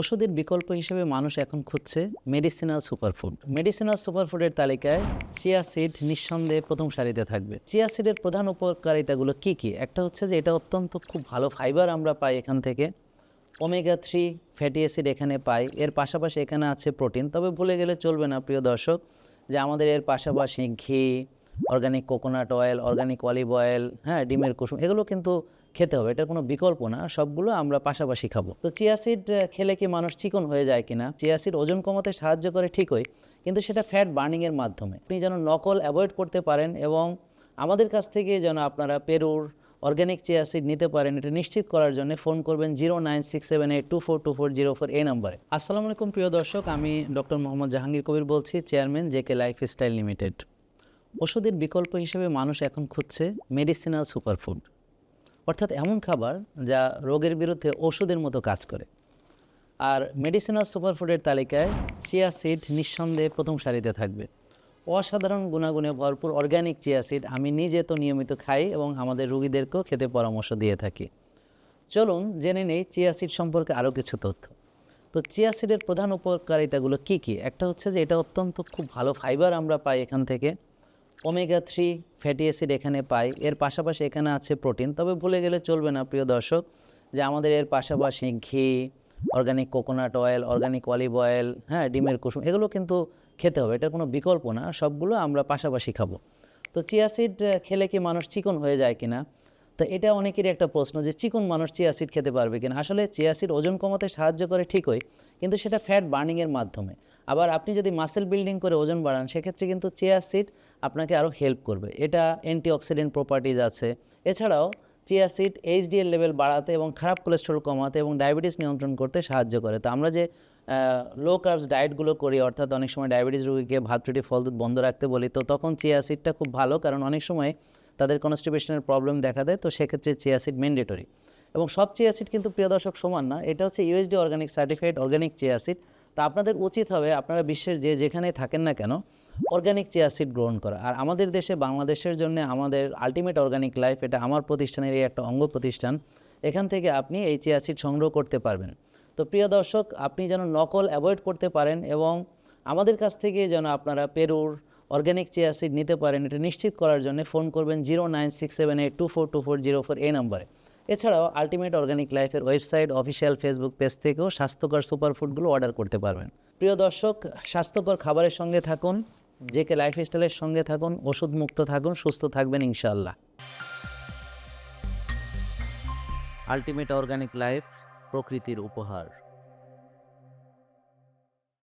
ওষুধের বিকল্প হিসেবে মানুষ এখন খুঁজছে মেডিসিনাল সুপারফুড মেডিসিনাল সুপারফুডের তালিকায় চিয়া সিড নিঃসন্দেহে প্রথম সারিতে থাকবে। চিয়া সিডের প্রধান উপকারিতাগুলো কি কি? একটা হচ্ছে যে এটা অত্যন্ত খুব ভালো ফাইবার আমরা পাই এখান থেকে। ওমেগা থ্রি ফ্যাটি অ্যাসিড এখানে পাই। এর পাশাপাশি এখানে আছে প্রোটিন তবে ভুলে গেলে চলবে না, প্রিয় দর্শক, যে আমাদের এর পাশাপাশি ঘি organic coconut oil organic olive oil হ্যাঁ ডিমের কুসুম, এগুলো কিন্তু খেতে হবে, এটার কোনো বিকল্প না, সবগুলো আমরা পাশাপাশি খাব। তো চিয়াসিড খেলে কি মানুষ চিকন হয়ে যায় কিনা? চিয়াসিড ওজন কমাতে সাহায্য করে ঠিকই, কিন্তু সেটা ফ্যাট বার্নিংয়ের মাধ্যমে। আপনি যেন নকল অ্যাভয়েড করতে পারেন এবং আমাদের কাছ থেকে যেন আপনারা পেরুর অর্গ্যানিক চিয়াসিড নিতে পারেন, এটা নিশ্চিত করার জন্য ফোন করবেন zero nine six seven eight two four two four zero four এই নাম্বারে। আসসালামু আলাইকুম প্রিয় দর্শক, আমি ডক্টর মোহাম্মদ জাহাঙ্গীর কবির বলছি, chairman J K lifestyle limited. ওষুধের বিকল্প হিসেবে মানুষ এখন খুঁজছে মেডিসিনাল সুপারফুড অর্থাৎ এমন খাবার যা রোগের বিরুদ্ধে ওষুধের মতো কাজ করে। আর মেডিসিনাল সুপারফুডের তালিকায় চিয়া সিড নিঃসন্দেহে প্রথম সারিতে থাকবে। অসাধারণ গুণাগুণে ভরপুর অর্গ্যানিক চিয়া সিড আমি নিজে তো নিয়মিত খাই এবং আমাদের রুগীদেরকেও খেতে পরামর্শ দিয়ে থাকি। চলুন জেনে নেই চিয়া সিড সম্পর্কে আরও কিছু তথ্য। তো চিয়া সিডের প্রধান উপকারিতাগুলো কি কি? একটা হচ্ছে যে এটা অত্যন্ত খুব ভালো ফাইবার আমরা পাই এখান থেকে। ওমেগা থ্রি ফ্যাটি অ্যাসিড এখানে পাই। এর পাশাপাশি এখানে আছে প্রোটিন। তবে ভুলে গেলে চলবে না, প্রিয় দর্শক, যে আমাদের এর পাশাপাশি ঘি, organic coconut oil, organic olive oil হ্যাঁ ডিমের কুসুম, এগুলো কিন্তু খেতে হবে। এটার কোনো বিকল্প না, সবগুলো আমরা পাশাপাশি খাব। তো চিয়াসিড খেলে কি মানুষ চিকন হয়ে যায় কিনা? তো এটা অনেকেরই একটা প্রশ্ন যে, চিকন মানুষ চিয়াসিড খেতে পারবে কিনা? আসলে চিয়াসিড ওজন কমাতে সাহায্য করে ঠিকই, কিন্তু সেটা ফ্যাট বার্নিংয়ের মাধ্যমে। আবার আপনি যদি মাসেল বিল্ডিং করে ওজন বাড়ান, সেক্ষেত্রে কিন্তু চিয়াসিড আপনাকে আরও হেল্প করবে। এটা অ্যান্টিঅক্সিডেন্ট প্রপার্টিজ আছে। এছাড়াও চিয়াসিড এইচডিএল লেভেল বাড়াতে এবং খারাপ কোলেস্ট্রল কমাতে এবং ডায়াবেটিস নিয়ন্ত্রণ করতে সাহায্য করে। তো আমরা যে লো কার্বস ডায়েটগুলো করি, অর্থাৎ অনেক সময় ডায়াবেটিস রোগীকে ভাত, রুটি, ফল, দুধ বন্ধ রাখতে বলি, তো তখন চিয়াসিডটা খুব ভালো কারণ অনেক সময় তাদের কনস্টিপেশনের প্রবলেম দেখা দেয়। তো সেক্ষেত্রে চিয়াসিড ম্যান্ডেটরি এবং সব চিয়াসিড কিন্তু প্রিয় দর্শক সমান না, এটা হচ্ছে U S D organic certified organic chia seed তা আপনাদের উচিত হবে, আপনারা বিশ্বের যে যেখানে থাকেন না কেন অর্গানিক চিয়াসিড গ্রহণ করা। আর আমাদের দেশে, বাংলাদেশের জন্য আমাদের আলটিমেট অর্গানিক লাইফ এটা আমার প্রতিষ্ঠানের এই একটা অঙ্গ প্রতিষ্ঠান। এখান থেকে আপনি এই চিয়াসিড সংগ্রহ করতে পারবেন। তো প্রিয় দর্শক, আপনি যেন নকল অ্যাভয়েড করতে পারেন এবং আমাদের কাছ থেকে যেন আপনারা পেরুর অর্গ্যানিক চিয়াসিড নিতে পারেন, এটা নিশ্চিত করার জন্য ফোন করবেন zero nine six seven eight two four two four zero four এই নাম্বারে। এছাড়াও আলটিমেট অর্গানিক লাইফের ওয়েবসাইট অফিসিয়াল ফেসবুক পেজ থেকেও স্বাস্থ্যকর সুপারফুডগুলো অর্ডার করতে পারবেন। প্রিয় দর্শক, স্বাস্থ্যকর খাবারের সঙ্গে থাকুন। জেকে লাইফ স্টাইলের সঙ্গে থাকুন ওষুধ মুক্ত থাকুন, সুস্থ থাকবেন ইনশাল্লাহ আলটিমেট অর্গানিক লাইফ প্রকৃতির উপহার।